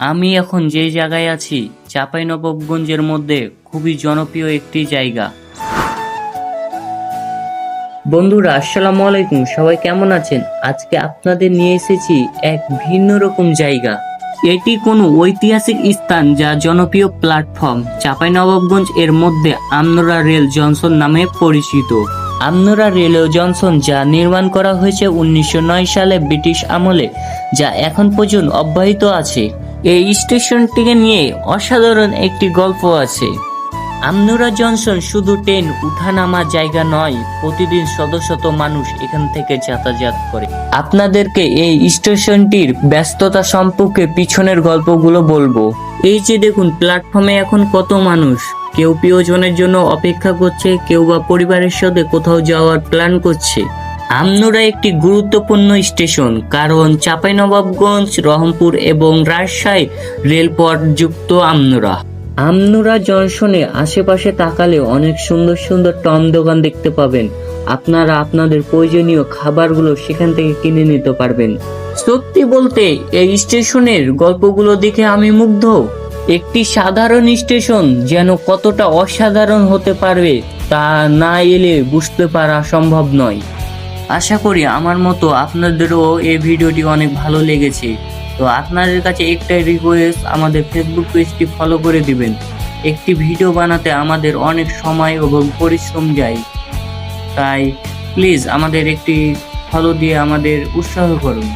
আমি এখন যে জায়গায় আছি, চাঁপাইনবাবগঞ্জের মধ্যে খুবই জনপ্রিয় একটি জায়গা। বন্ধুরা, আসসালামু আলাইকুম। সবাই কেমন আছেন? আজকে আপনাদের নিয়ে এসেছি এক ভিন্ন রকম জায়গা। এটি কোনো ঐতিহাসিক স্থান যা জনপ্রিয় প্ল্যাটফর্ম চাঁপাইনবাবগঞ্জ এর মধ্যে আমনোরা রেল জনসন নামে পরিচিত। আমনোরা রেল জনসন যা নির্মাণ করা হয়েছে উনিশশো নয় সালে ব্রিটিশ আমলে, যা এখন পর্যন্ত অব্যাহত আছে। এই স্টেশনটিকে নিয়ে অসাধারণ একটি গল্প আছে। আমনুরা জনসন শুধু ট্রেন, উঠানামা জায়গা নয়, প্রতিদিন শত শত মানুষ এখান থেকে যাতায়াত করে। আপনাদেরকে এই স্টেশনটির ব্যস্ততা সম্পর্কে পিছনের গল্পগুলো বলব। এই যে দেখুন, প্ল্যাটফর্মে এখন কত মানুষ। কেউ প্রিয়জনের জন্য অপেক্ষা করছে, কেউ বা পরিবারের সাথে কোথাও যাওয়ার প্ল্যান করছে। আমনুরা একটি গুরুত্বপূর্ণ স্টেশন কারণ চাঁপাইনবাবগঞ্জ রহমপুর এবং রাজশাহী রেলপথ যুক্ত আমনুরা। আমনুরা জংশনে আশেপাশে তাকালে অনেক সুন্দর সুন্দর টম দোকান দেখতে পাবেন। আপনারা আপনাদের প্রয়োজনীয় খাবারগুলো সেখান থেকে কিনে নিতে পারবেন। সত্যি বলতে এই স্টেশনের গল্পগুলো দেখে আমি মুগ্ধ। একটি সাধারণ স্টেশন যেন কতটা অসাধারণ হতে পারবে তা না এলে বুঝতে পারা সম্ভব নয়। আশা করি আমার মতো আপনাদেরও এই ভিডিওটি অনেক ভালো লেগেছে। তো আপনাদের কাছে একটাই রিকোয়েস্ট আমাদের ফেসবুক পেজটি ফলো করে দিবেন। একটি ভিডিও বানাতে আমাদের অনেক সময় এবং পরিশ্রম যায়। তাই প্লিজ আমাদের একটি ফলো দিয়ে আমাদের উৎসাহ করুন।